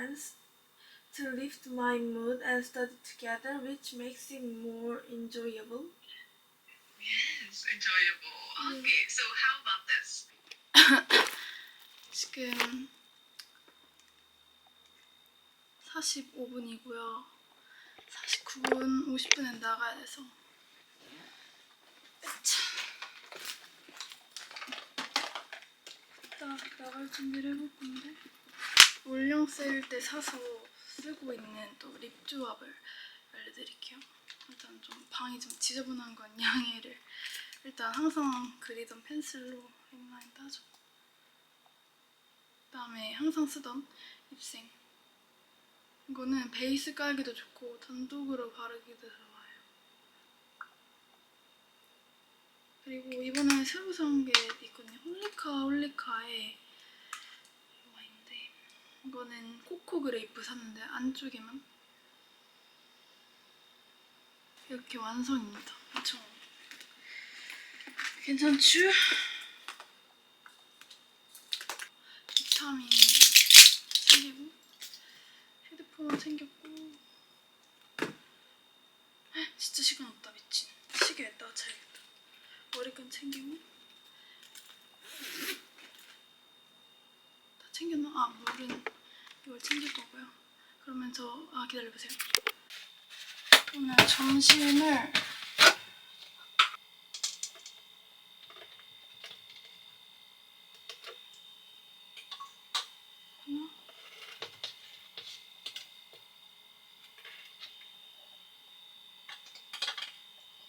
friends to lift my mood and study together, which makes it more enjoyable. Yes, enjoyable. Okay, so how about this? 지금 45분이고요. 49분 50분에 나가야 돼서 차. 이따 나갈 준비를 해볼 건데 올영 세일 때 사서 쓰고 있는 또 립 조합을 알려드릴게요. 일단 좀 방이 좀 지저분한 건 양해를. 일단 항상 그리던 펜슬로 립라인 따줘. 그다음에 항상 쓰던 립싱. 이거는 베이스 깔기도 좋고 단독으로 바르기도 좋아요. 그리고 이번에 새로 산 게 있거든요. 홀리카 홀리카의 이거는 코코 그레이프 샀는데 안쪽에만 이렇게 완성입니다. 엄청 괜찮죠? 비타민 챙기고 헤드폰 챙겼고 헉, 진짜 시간 없다 미친 시계 에다가 차야겠다 머리끈 챙기고 다 챙겼나? 아 물은 이걸 챙길 거고요 저 아 기다려보세요 오늘 점심을 하나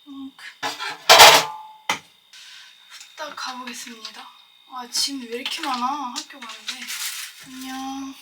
이만큼 후딱 가보겠습니다. 아 짐 왜 이렇게 많아 학교 가는데 안녕.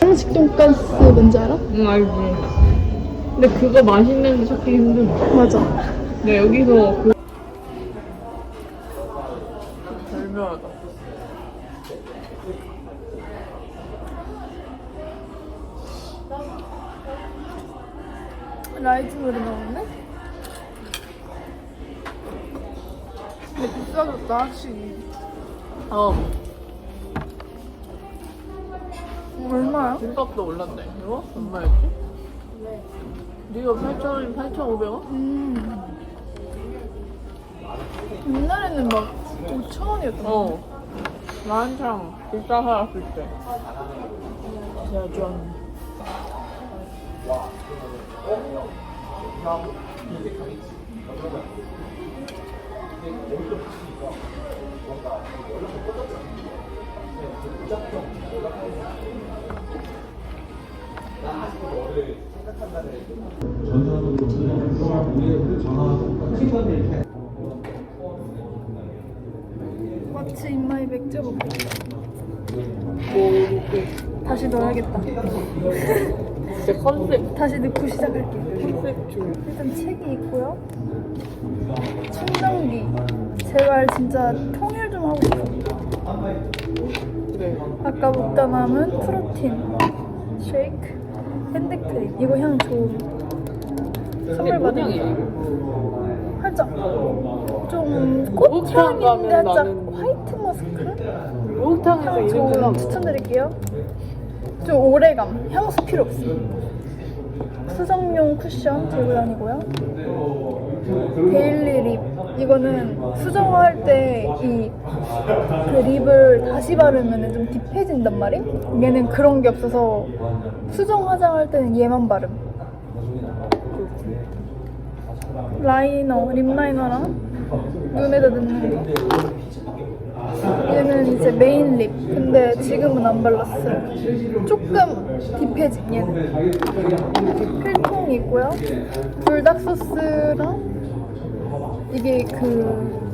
한식 돈가스 뭔지 알아? 응 알지. 근데 그거 맛있는 게 찾기 힘들어. 맞아. 근데 여기서 그 절묘하다. 라이즈물이 나오네? 근데 비싸졌다 확실히. 어. 얼마야? 김밥도 올랐네. 이거 얼마였지? 네가 8,000원이면 8,500원? 음. 옛날에는 막 5천 원이었던 거. 어. 나 한창 비싸 살았을 때. 진짜 좋았네. 마치 인마이 맥주 뭐, 다시 넣어야겠다. 진짜 컨셉, 다시 넣고 시작할게. 컨셉줄. 일단 책이 있고요. 충전기. 제발 진짜 통일 좀 하고 싶어. 아까 먹다 남은 프로틴 쉐이크 핸드크림. 이거 향 좋음 선물 받은 거? 살짝 좀 꽃향인데 살짝 화이트 머스크? 목욕탕에서 향 이런 거 추천드릴게요. 좀 오래감 향수 필요 없어. 수정용 쿠션 들고 다니고요. 데일리 립. 이거는 수정할 때 이 그 립을 다시 바르면 좀 딥해진단 말이? 얘는 그런 게 없어서 수정 화장할 때는 얘만 바름. 라이너, 립 라이너랑 눈에다 넣는 거. 얘는 이제 메인 립. 근데 지금은 안 발랐어요 조금 딥해진 얘는 필통이 있고요. 불닭 소스랑 이게 그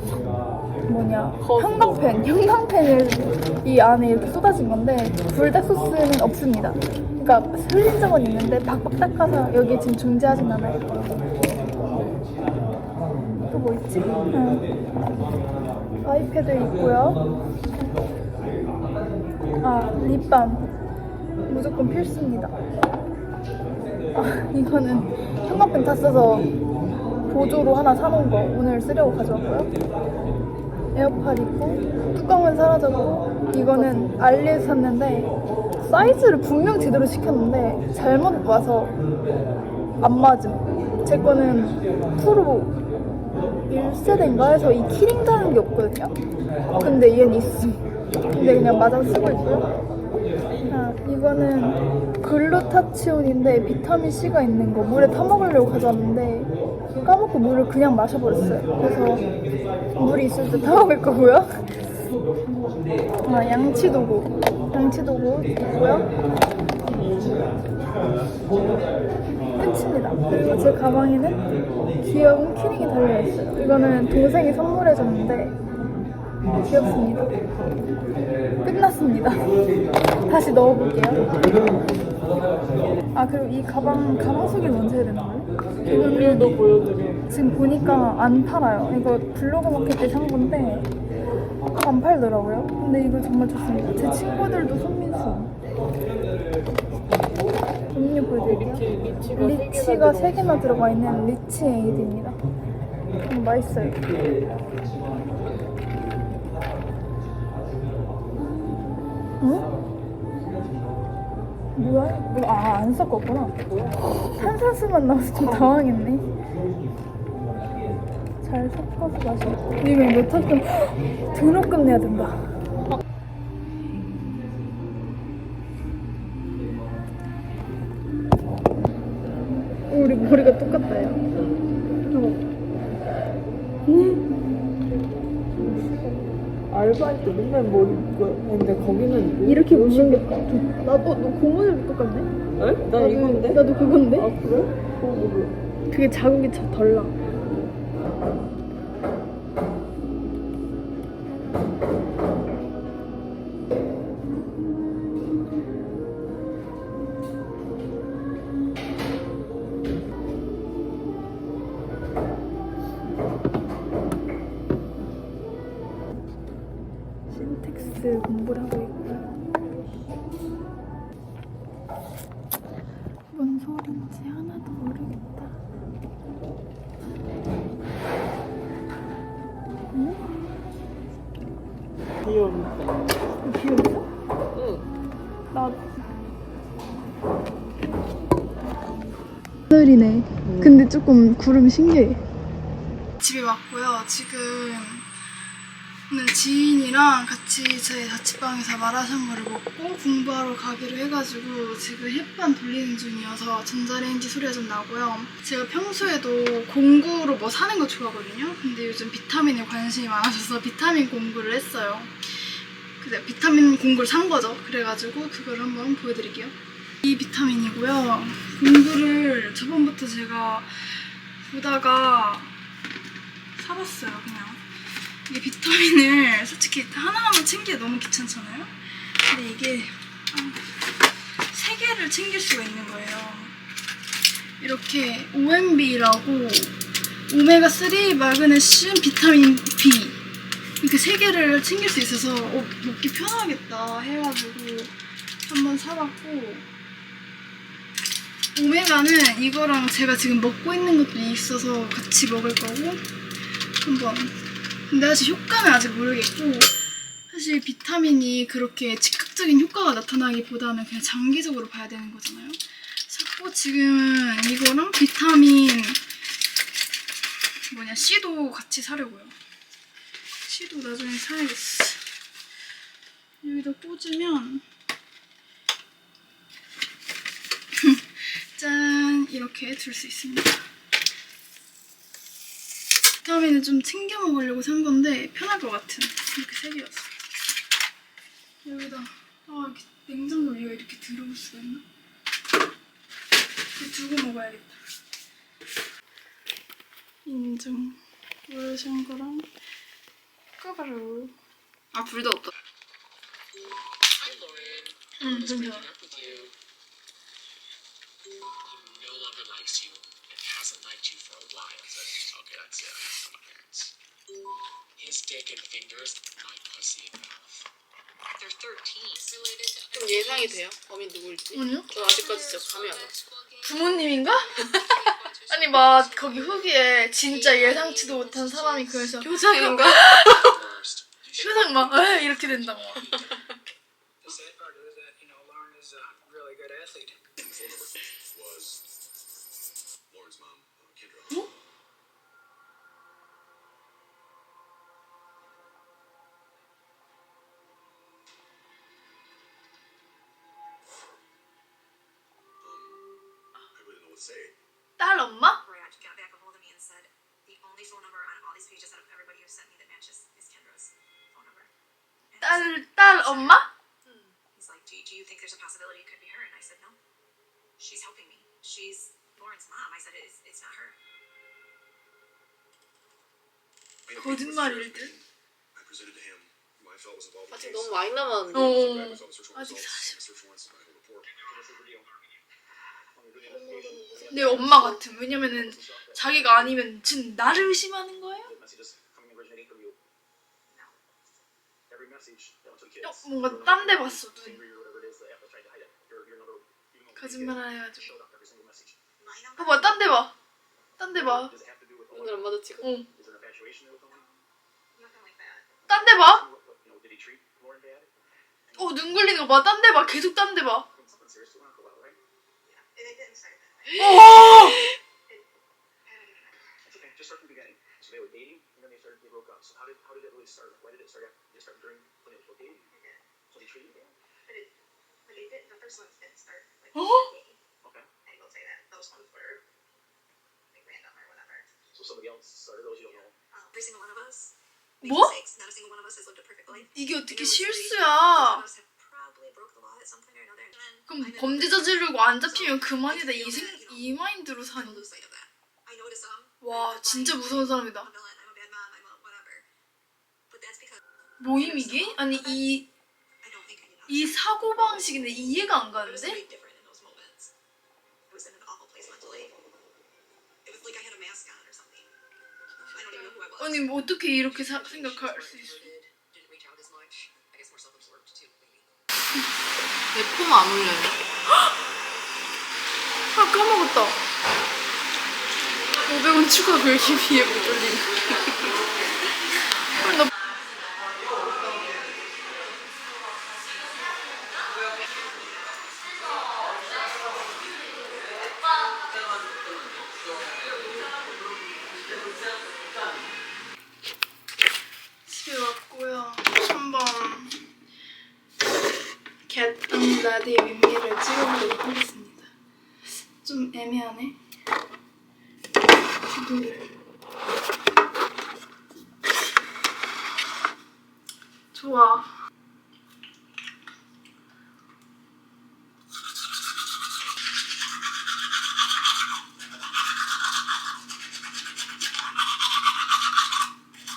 뭐냐 형광펜 형광펜을 이 안에 이렇게 쏟아진 건데 불닭 소스는 없습니다. 그러니까 흘린 적은 있는데 박박 닦아서 여기 지금 존재하진 않아요. 또 뭐 있지? 응. 아이패드 있고요. 아 립밤 무조건 필수입니다. 아 이거는 형광펜 다 써서 보조로 하나 사놓은 거 오늘 쓰려고 가져왔고요. 에어팟 있고 뚜껑은 사라졌고 이거는 알리에서 샀는데 사이즈를 분명 제대로 시켰는데 잘못 와서 안 맞음. 제 거는 프로 1세대인가 해서 이 키링 다는 게 없거든요. 근데 얘는 있음. 근데 그냥 맞아 쓰고 있고요. 아, 이거는 글루타치온인데 비타민 C가 있는 거 물에 타 먹으려고 가져왔는데 까먹고 물을 그냥 마셔버렸어요. 그래서 물이 있을 때 타 먹을 거고요. 아, 양치도구. 양치도구 있고요. 끝입니다. 그리고 제 가방에는 귀여운 키링이 달려있어요. 이거는 동생이 선물해줬는데 귀엽습니다. 끝났습니다. 다시 넣어볼게요. 아 그리고 이 가방 가방 속에 먼저 해야 되나 봐요? 이거는 또 보여드려. 지금 보니까 안 팔아요. 이거 블로그 마켓 때산 건데 안 팔더라고요. 근데 이거 정말 좋습니다. 제 친구들도 손민수. 음료 보여드릴게요. 리치가 3개나 들어가 있는 리치 에이드입니다. 음, 맛있어요. 응? 뭐야? 이거 아, 안 섞었구나. 탄산수만 나와서 좀 당황했네. 잘 섞어서 마셔. 이거 몇 학점 등록금 내야 된다. 우리 머리가 똑같다요. 알바할 때 맨날 머리 묶어요. 근데 거기는 이렇게 못 생겼다. 나도 너 고무줄 똑같네? 에? 나 이건데? 나도 그건데? 아 그래? 뭐 그게 자국이 더덜 나. 하늘이네. 근데 조금 구름 신기해. 집에 왔고요. 지금은 지인이랑 같이 제 자취방에서 마라샹궈를 먹고 공부하러 가기로 해가지고 지금 햇반 돌리는 중이어서 전자레인지 소리가 좀 나고요. 제가 평소에도 공구로 뭐 사는 거 좋아하거든요. 근데 요즘 비타민에 관심이 많아져서 비타민 공구를 했어요. 그래서 비타민 공구를 산 거죠. 그래가지고 그걸 한번 보여드릴게요. 이 비타민이고요. 공구를 저번부터 제가 보다가 사봤어요, 그냥. 이게 비타민을 솔직히 하나하나 챙기기 너무 귀찮잖아요? 근데 이게 아, 세 개를 챙길 수가 있는 거예요. 이렇게 OMB라고 오메가3 마그네슘 비타민 B 이렇게 세 개를 챙길 수 있어서 어, 먹기 편하겠다 해가지고 한번 사봤고 오메가는 이거랑 제가 지금 먹고 있는 것도 있어서 같이 먹을 거고 한번. 근데 사실 효과는 아직 모르겠고 사실 비타민이 그렇게 즉각적인 효과가 나타나기보다는 그냥 장기적으로 봐야 되는 거잖아요. 자꾸 지금은 이거랑 비타민 뭐냐 C도 같이 사려고요. C도 나중에 사야겠어 여기다 꽂으면 이렇게 둘 수 있습니다. 비타민을 좀 챙겨 먹으려고 산 건데 편할 것 같은 이렇게 세 개였어. 여기다 아 이렇게 냉장고 위에 이렇게 들어올 수가 있나? 이렇게 두고 먹어야겠다. 인증 마라샹궈랑 꺼바로. 아, 둘다 없다. 응, great 괜 hasn't liked you for a while. So, okay, that's it. I have my parents. His dick and fingers, my pussy and mouth. They're 13. Related to 좀 예상이 돼요? 범인 누구일지? 아니요? 저 아직까지 진짜 감이 안 와. 부모님인가? 아니 막 거기 후기에 진짜 예상치도 못한 사람이 그래서 교장인가? Worst. 표정 막 에, 이렇게 된다고 막. The sad part is that, you know, Lauren is a really good athlete. He's like- 딸 엄마? He's like, do, do you think there's a possibility it could be her? And I said, no. She's helping me. She's Lauren's mom. I said, it's, it's not her. I know 거짓말일 he was 듯. I presented to him who I felt was involved in the 아직 case. 너무 많이 남았는데. 어. Back with all the search warrant 아직 results, the search warrants, have a report. 내 엄마 같음. 왜냐면은 자기가 아니면 지금 나를 의심하는 거예요? Messages coming originating from you. Every message 어. 뭔가 딴 데 봤어 눈. 거짓말 it 해가지고. 봐봐 딴 데 봐. 딴 데 봐. Does it have to do with 오늘? 안 마주치고. 어. Nothing like that. 딴데 봐. What- what- you know, did he treat Lauren bad? 어눈 굴리는 거 봐. 딴 데 봐. 계속 딴 데 봐. 오! I don't even know. It's okay. Just start from the beginning. So they were dating, and then they started. They broke up. So how did how did it really start? Why did it start? After, did it start during when they were still dating? It did. So they treated you bad? But it, but it did. The first ones didn't start like Oh. me. Okay. I will say that. Those ones were like random or whatever. So somebody else started those you don't know. Um, every single one of us. 뭐? mistakes. Not a single one of us has lived a perfect life. 이게 어떻게 실수야? 그럼 I'm in 범죄 a- 저지르고 안 잡히면 그만이다 이, 생, 이 마인드로 some. 와 진짜 무서운 사람이다 모임이기? 아니 이, I don't think I did. 이 사고 방식인데 이해가 안 가는데? 아니 뭐 어떻게 이렇게 사, 생각할 수 있어 Didn't reach out as much. I guess more self-absorbed too, maybe. 내폼 안 울려요? 아 까먹었다 500원 추가 걸기 위해 못 돌리네 아, 나 집에 왔고요 한번 겟 언라디 윗미를 찍어보도록 하겠습니다 좀 애매하네. 이거를. 좋아.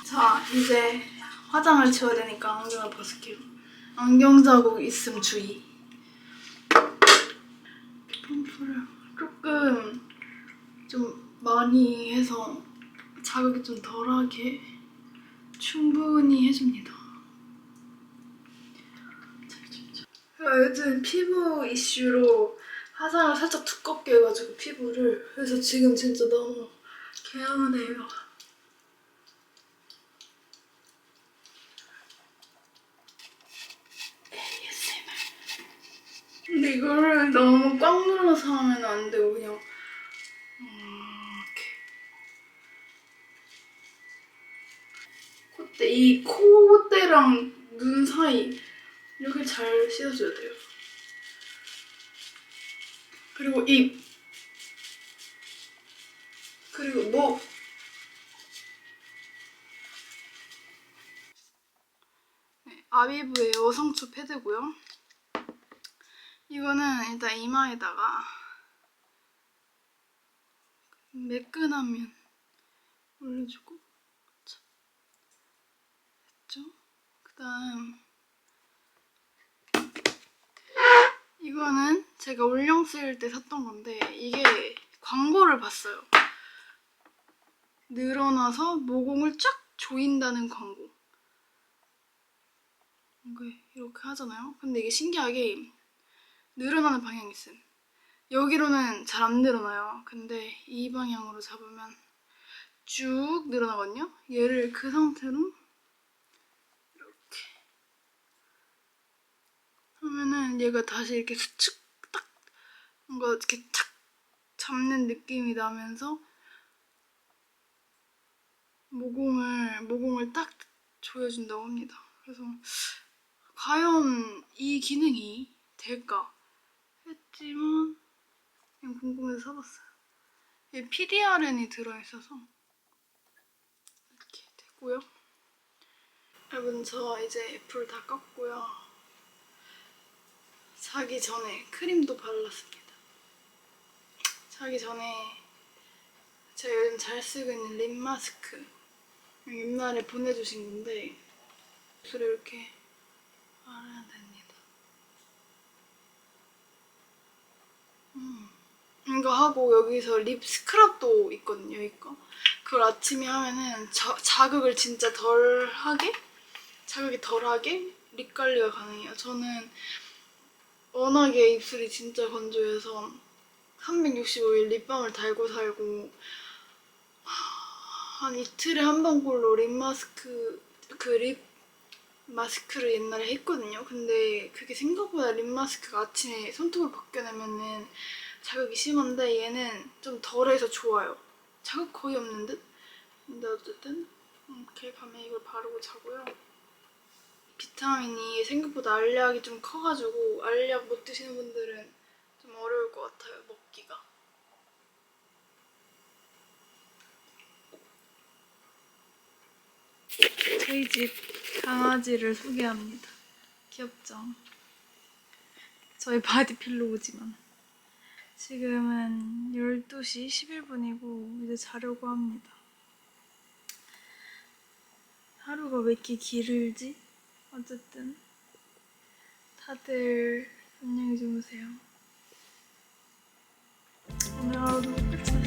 자 이제 화장을 지워야 되니까 안경을 벗을게요. 안경 자국 있음 주의. 펌프를 많이 해서 자극이 좀 덜하게 충분히 해줍니다. 제가 요즘 피부 이슈로 화장을 살짝 두껍게 해가지고 피부를 그래서 지금 진짜 너무 개운해요. 근데 이거를 너무 꽉 눌러서 하면 안 되고 그냥 이 콧대랑 눈 사이 이렇게 잘 씻어줘야 돼요. 그리고 입 그리고 목 네, 아비브의 여성추 패드고요. 이거는 일단 이마에다가 매끈하면 올려주고 자, 그다음 이거는 제가 올영 세일 때 샀던 건데 이게 광고를 봤어요. 늘어나서 모공을 쫙 조인다는 광고. 이게 이렇게 하잖아요. 근데 이게 신기하게 늘어나는 방향이 있음. 여기로는 잘 안 늘어나요. 근데 이 방향으로 잡으면 쭉 늘어나거든요. 얘를 그 상태로 이렇게 하면은 얘가 다시 이렇게 수축 딱 뭔가 이렇게 착 잡는 느낌이 나면서 모공을 모공을 딱 조여준다고 합니다. 그래서 과연 이 기능이 될까 했지만 그냥 궁금해서 사봤어요. 이 PDRN이 들어있어서 이렇게 되고요. 여러분 저 이제 불다 껐고요. 자기 전에 크림도 발랐습니다. 자기 전에 제가 요즘 잘 쓰고 있는 립 마스크 옛날에 보내주신 건데 입술에 이렇게 바르면 됩니다. 음. 이거 하고 여기서 립 스크럽도 있거든요, 이거. 그걸 아침에 하면은 자, 자극을 진짜 덜하게? 자극이 덜하게 립 관리가 가능해요. 저는 워낙에 입술이 진짜 건조해서 365일 립밤을 달고 살고 한 이틀에 한 번꼴로 립 마스크 그 립 마스크를 옛날에 했거든요. 근데 그게 생각보다 립 마스크가 아침에 손톱을 벗겨내면은 자극이 심한데 얘는 좀 덜해서 좋아요. 자극 거의 없는 듯? 근데 어쨌든 이렇게 밤에 이걸 바르고 자고요. 비타민이 생각보다 알약이 좀 커가지고 알약 못 드시는 분들은 좀 어려울 것 같아요, 먹기가. 저희 집 강아지를 소개합니다. 귀엽죠? 저희 바디필로우지만. 지금은 12시 11분이고 이제 자려고 합니다. 하루가 왜 이렇게 길을지? 어쨌든 다들 안녕히 주무세요. 오늘 하루도 끝이